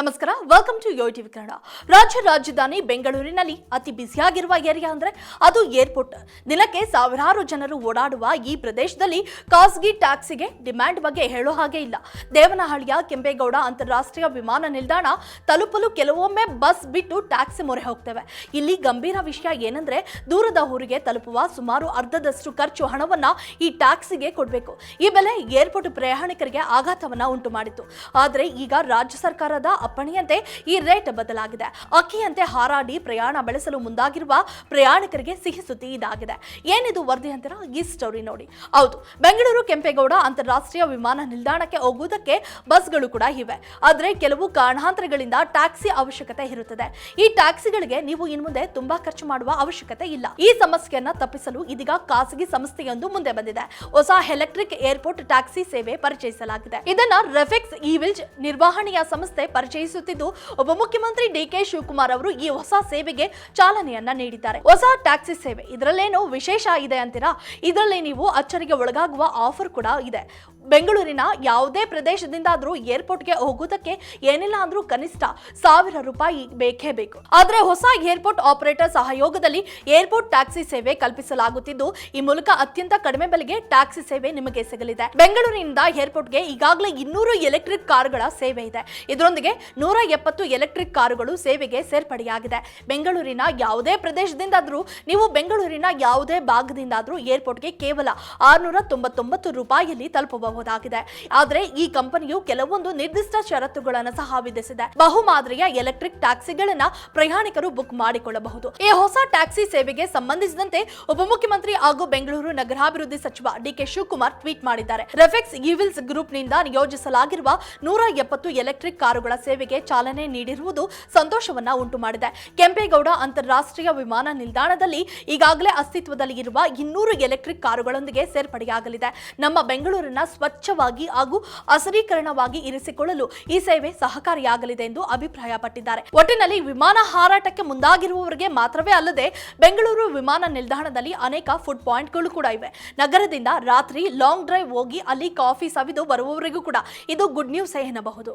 ನಮಸ್ಕಾರ welcome to yo TV Kannada ರಾಜ್ಯ ರಾಜಧಾನಿ ಬೆಂಗಳೂರಿನಲ್ಲಿ ಅತಿ ಬಿಸಿಯಾಗಿರುವ ಏರಿಯಾ ಅಂದ್ರೆ ಅದು ಏರ್ಪೋರ್ಟ್ ದಿನಕ್ಕೆ ಸಾವಿರಾರು ಜನರು ಓಡಾಡುವ ಈ ಪ್ರದೇಶದಲ್ಲಿ ಖಾಸಗಿ ಟ್ಯಾಕ್ಸಿಗೆ ಡಿಮ್ಯಾಂಡ್ ಬಗ್ಗೆ ಹೇಳೋ ಹಾಗೆ ಇಲ್ಲ. ದೇವನಹಳ್ಳಿಯ ಕೆಂಪೇಗೌಡ ಅಂತಾರಾಷ್ಟ್ರೀಯ ವಿಮಾನ ನಿಲ್ದಾಣ ತಲುಪಲು ಕೆಲವೊಮ್ಮೆ ಬಸ್ ಬಿಟ್ಟು ಟ್ಯಾಕ್ಸಿ ಮೊರೆ ಹೋಗ್ತೇವೆ. ಇಲ್ಲಿ ಗಂಭೀರ ವಿಷಯ ಏನಂದ್ರೆ ದೂರದ ಊರಿಗೆ ತಲುಪುವ ಸುಮಾರು ಅರ್ಧದಷ್ಟು ಖರ್ಚು ಹಣವನ್ನ ಈ ಟ್ಯಾಕ್ಸಿಗೆ ಕೊಡಬೇಕು. ಈ ಬೆಲೆ ಏರ್ಪೋರ್ಟ್ ಪ್ರಯಾಣಿಕರಿಗೆ ಆಘಾತವನ್ನ ಉಂಟು ಮಾಡಿತು ಆದರೆ ಈಗ ರಾಜ್ಯ ಸರ್ಕಾರದ ಅಪ್ಪಣೆಯಂತೆ ಈ ರೇಟ್ ಬದಲಾಗಿದೆ. ಅಕ್ಕಿಯಂತೆ ಹಾರಾಡಿ ಪ್ರಯಾಣ ಬೆಳೆಸಲು ಮುಂದಾಗಿರುವ ಪ್ರಯಾಣಿಕರಿಗೆ ಸಿಹಿ ಸುದ್ದಿ ಇದಾಗಿದೆ. ಏನಿದು ವರದಿ ಅಂತೀರಾ? ಈ ಸ್ಟೋರಿ ನೋಡಿ. ಹೌದು, ಬೆಂಗಳೂರು ಕೆಂಪೇಗೌಡ ಅಂತಾರಾಷ್ಟ್ರೀಯ ವಿಮಾನ ನಿಲ್ದಾಣಕ್ಕೆ ಹೋಗುವುದಕ್ಕೆ ಬಸ್ಗಳು ಕೂಡ ಇವೆ. ಆದರೆ ಕೆಲವು ಕಾರಣಾಂತರಗಳಿಂದ ಟ್ಯಾಕ್ಸಿ ಅವಶ್ಯಕತೆ ಇರುತ್ತದೆ. ಈ ಟ್ಯಾಕ್ಸಿಗಳಿಗೆ ನೀವು ಇನ್ನು ಮುಂದೆ ತುಂಬಾ ಖರ್ಚು ಮಾಡುವ ಅವಶ್ಯಕತೆ ಇಲ್ಲ. ಈ ಸಮಸ್ಯೆಯನ್ನ ತಪ್ಪಿಸಲು ಇದೀಗ ಖಾಸಗಿ ಸಂಸ್ಥೆಯೊಂದು ಮುಂದೆ ಬಂದಿದೆ. ಹೊಸ ಎಲೆಕ್ಟ್ರಿಕ್ ಏರ್ಪೋರ್ಟ್ ಟ್ಯಾಕ್ಸಿ ಸೇವೆ ಪರಿಚಯಿಸಲಾಗಿದೆ. ಇದನ್ನ ರೆಫೆಕ್ಸ್ ಇವಿಲ್ಜ್ ನಿರ್ವಹಣೆಯ ಸಂಸ್ಥೆ ಪರಿಚಯಿಸುತ್ತಿದ್ದು ಉಪಮುಖ್ಯಮಂತ್ರಿ ಡಿಕೆ ಶಿವಕುಮಾರ್ ಅವರು ಈ ಹೊಸ ಸೇವೆಗೆ ಚಾಲನೆಯನ್ನ ನೀಡಿದ್ದಾರೆ. ಹೊಸ ಟ್ಯಾಕ್ಸಿ ಸೇವೆ. ಇದರಲ್ಲೇನು ವಿಶೇಷ ಇದೆ ಅಂತೀರಾ? ಇದರಲ್ಲಿ ನೀವು ಅಚ್ಚರಿಗೆ ಒಳಗಾಗುವ ಆಫರ್ ಕೂಡ ಇದೆ. ಬೆಂಗಳೂರಿನ ಯಾವುದೇ ಪ್ರದೇಶದಿಂದಾದ್ರೂ ಏರ್ಪೋರ್ಟ್ಗೆ ಹೋಗುವುದಕ್ಕೆ ಏನಿಲ್ಲ ಅಂದ್ರೂ ಕನಿಷ್ಠ ಸಾವಿರ ರೂಪಾಯಿ ಬೇಕೇ ಬೇಕು. ಆದ್ರೆ ಹೊಸ ಏರ್ಪೋರ್ಟ್ ಆಪರೇಟರ್ ಸಹಯೋಗದಲ್ಲಿ ಏರ್ಪೋರ್ಟ್ ಟ್ಯಾಕ್ಸಿ ಸೇವೆ ಕಲ್ಪಿಸಲಾಗುತ್ತಿದ್ದು, ಈ ಮೂಲಕ ಅತ್ಯಂತ ಕಡಿಮೆ ಬೆಲೆಗೆ ಟ್ಯಾಕ್ಸಿ ಸೇವೆ ನಿಮಗೆ ಸಿಗಲಿದೆ. ಬೆಂಗಳೂರಿನಿಂದ ಏರ್ಪೋರ್ಟ್ಗೆ ಈಗಾಗಲೇ ಇನ್ನೂರು ಎಲೆಕ್ಟ್ರಿಕ್ ಕಾರ್ಗಳ ಸೇವೆ ಇದೆ. ಇದರೊಂದಿಗೆ ನೂರ ಎಪ್ಪತ್ತು ಎಲೆಕ್ಟ್ರಿಕ್ ಕಾರುಗಳು ಸೇವೆಗೆ ಸೇರ್ಪಡೆಯಾಗಿದೆ. ಬೆಂಗಳೂರಿನ ಯಾವುದೇ ಪ್ರದೇಶದಿಂದಾದರೂ, ನೀವು ಬೆಂಗಳೂರಿನ ಯಾವುದೇ ಭಾಗದಿಂದಾದರೂ ಏರ್ಪೋರ್ಟ್ಗೆ ಕೇವಲ ಆರುನೂರ ತೊಂಬತ್ತೊಂಬತ್ತು ರೂಪಾಯಿಯಲ್ಲಿ ತಲುಪಬಹುದಾಗಿದೆ. ಆದರೆ ಈ ಕಂಪನಿಯು ಕೆಲವೊಂದು ನಿರ್ದಿಷ್ಟ ಷರತ್ತುಗಳನ್ನು ಸಹ ವಿಧಿಸಿದೆ. ಬಹುಮಾದರಿಯ ಎಲೆಕ್ಟ್ರಿಕ್ ಟ್ಯಾಕ್ಸಿಗಳನ್ನ ಪ್ರಯಾಣಿಕರು ಬುಕ್ ಮಾಡಿಕೊಳ್ಳಬಹುದು. ಈ ಹೊಸ ಟ್ಯಾಕ್ಸಿ ಸೇವೆಗೆ ಸಂಬಂಧಿಸಿದಂತೆ ಉಪಮುಖ್ಯಮಂತ್ರಿ ಹಾಗೂ ಬೆಂಗಳೂರು ನಗರಾಭಿವೃದ್ಧಿ ಸಚಿವ ಡಿಕೆ ಶಿವಕುಮಾರ್ ಟ್ವೀಟ್ ಮಾಡಿದ್ದಾರೆ. ರೆಫೆಕ್ಸ್ ಇವಿಲ್ಸ್ ಗ್ರೂಪ್ನಿಂದ ನಿಯೋಜಿಸಲಾಗಿರುವ ನೂರ ಎಪ್ಪತ್ತು ಎಲೆಕ್ಟ್ರಿಕ್ ಕಾರುಗಳ ಸೇವೆಗೆ ಚಾಲನೆ ನೀಡಿರುವುದು ಸಂತೋಷವನ್ನ ಉಂಟು ಮಾಡಿದೆ ಕೆಂಪೇಗೌಡ ಅಂತಾರಾಷ್ಟ್ರೀಯ ವಿಮಾನ ನಿಲ್ದಾಣದಲ್ಲಿ ಈಗಾಗಲೇ ಅಸ್ತಿತ್ವದಲ್ಲಿ ಇರುವ ಇನ್ನೂರು ಎಲೆಕ್ಟ್ರಿಕ್ ಕಾರುಗಳೊಂದಿಗೆ ಸೇರ್ಪಡೆಯಾಗಲಿದೆ. ನಮ್ಮ ಬೆಂಗಳೂರಿನ ಸ್ವಚ್ಛವಾಗಿ ಹಾಗೂ ಹಸರೀಕರಣವಾಗಿ ಇರಿಸಿಕೊಳ್ಳಲು ಈ ಸೇವೆ ಸಹಕಾರಿಯಾಗಲಿದೆ ಎಂದು ಅಭಿಪ್ರಾಯಪಟ್ಟಿದ್ದಾರೆ. ಒಟ್ಟಿನಲ್ಲಿ ವಿಮಾನ ಹಾರಾಟಕ್ಕೆ ಮುಂದಾಗಿರುವವರಿಗೆ ಮಾತ್ರವೇ ಅಲ್ಲದೆ ಬೆಂಗಳೂರು ವಿಮಾನ ನಿಲ್ದಾಣದಲ್ಲಿ ಅನೇಕ ಫುಡ್ ಪಾಯಿಂಟ್ಗಳು ಕೂಡ ಇವೆ. ನಗರದಿಂದ ರಾತ್ರಿ ಲಾಂಗ್ ಡ್ರೈವ್ ಹೋಗಿ ಅಲ್ಲಿ ಕಾಫಿ ಸವಿದು ಬರುವವರಿಗೂ ಕೂಡ ಇದು ಗುಡ್ ನ್ಯೂಸ್ ಎನ್ನಬಹುದು.